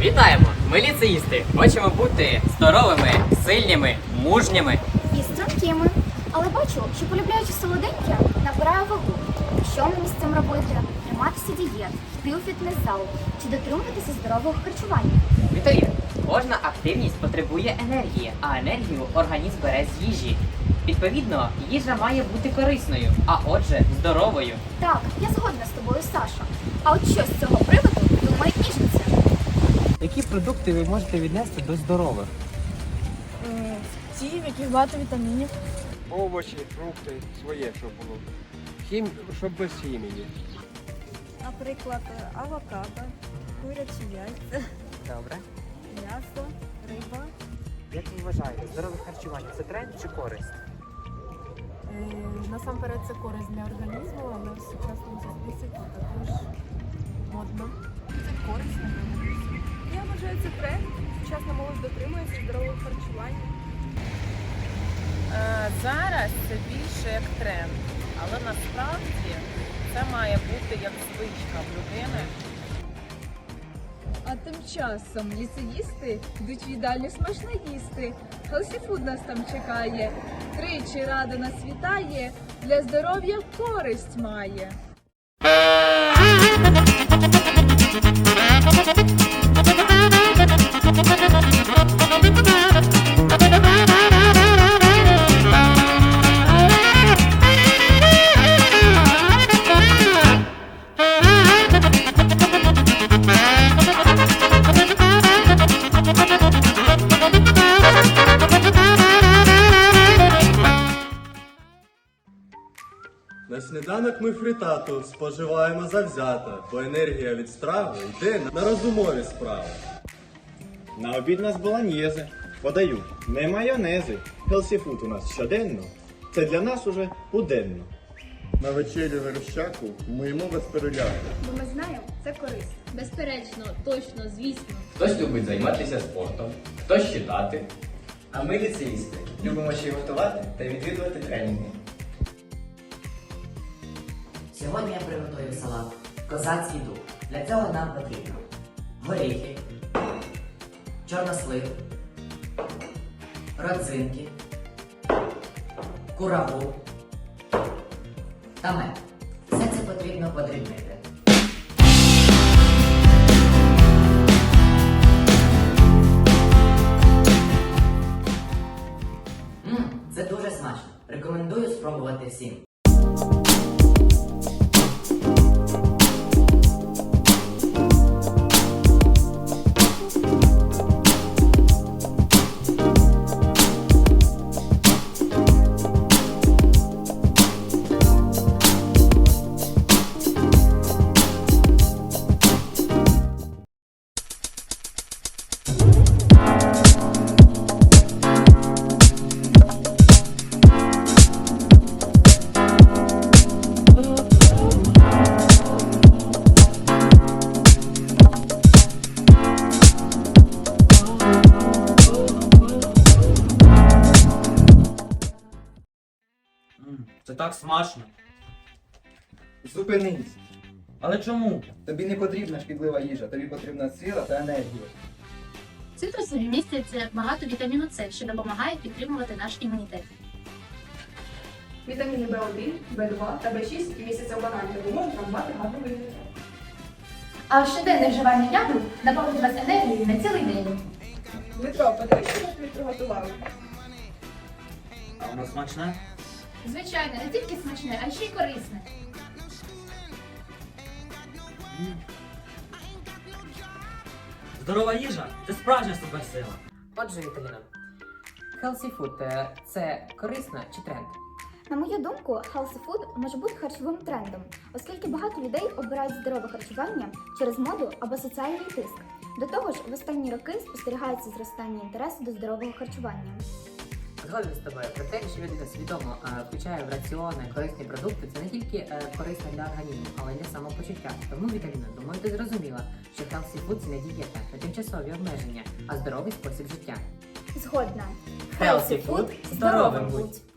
Вітаємо! Ми ліцеїсти. Хочемо бути здоровими, сильними, мужніми. і стрункими. Але бачу, що полюбляючи солоденьке, набираю вагу. Що мені з цим робити? Триматися дієт, йти у фітнес-зал чи дотримуватися здорового харчування? Віталіна, кожна активність потребує енергії, а енергію організм бере з їжі. Відповідно, їжа має бути корисною, а отже, здоровою. Так, я згодна з тобою, Саша. А от що з цього приводу думає ніжниця? Які продукти ви можете віднести до здорових? Ті, в яких багато вітамінів. овочі, фрукти, своє, щоб було. Хім... Щоб без хімії. Наприклад, авокадо, курячі яйця, Добре. М'ясо, риба. Як ви вважаєте, здорове харчування це тренд чи користь? Е, Насамперед це користь для організму, але в сучасному суспільстві це також модно. Це користь для. Я вважаю це тренд. Сучасна молодь дотримується здорового харчування. Е, Зараз це більше як тренд, але насправді це має бути як звичка в людини. А тим часом ліцеїсти йдуть в їдальню смачно їсти. Хелсіфуд нас там чекає. Тричі рада нас вітає, для здоров'я користь має. На сніданок ми фрітату споживаємо завзято, бо енергія від страви йде на розумові справи. На обід нас болоньєзи. Подаю, не майонези. Food у нас щоденно. Це для нас уже буденно. На вечерю верещаку ми йому без переляку. Бо ми знаємо, це корисно. Безперечно, точно, звісно. Хтось любить займатися спортом, хтось читати. А ми ліцеїсти. Любимо ще й готувати та відвідувати тренінги. Сьогодні я приготую салат Козацький дух. Для цього нам потрібно горіхи, чорнослив, родзинки, курагу та мед. Все це потрібно подрібнити. Це дуже смачно. Рекомендую спробувати всім. Це так смачно. Зупинись. Але чому? Тобі не потрібна шкідлива їжа, тобі потрібна сила та енергія. Цитрусові містять багато вітаміну С, що допомагає підтримувати наш імунітет. Вітаміни В1, В2 та В6, які містяться в банані, допоможуть нам мати гарну вигляд. А щоденне вживання ягод наповнить вас енергією на цілий день. Дмитро, подивись, що ми тобі приготували. А воно смачне? Звичайно, не тільки смачне, а ще й корисне. Здорова їжа це справжня суперсила. Отже, Віталіна, healthy food е, – це корисно чи тренд? На мою думку, healthy food може бути харчовим трендом, оскільки багато людей обирають здорове харчування через моду або соціальний тиск. До того ж, в останні роки спостерігається зростання інтересу до здорового харчування. Згоден з тобою про те, що людина свідомо е, включає в раціони корисні продукти, це не тільки е, корисно для організму, але й для самопочуття. Тому, Віталіна, думаю, ти зрозуміла, що healthy food – це не дієта, не тимчасові обмеження, а здоровий спосіб життя. Згодна. Healthy food – здоровим будь!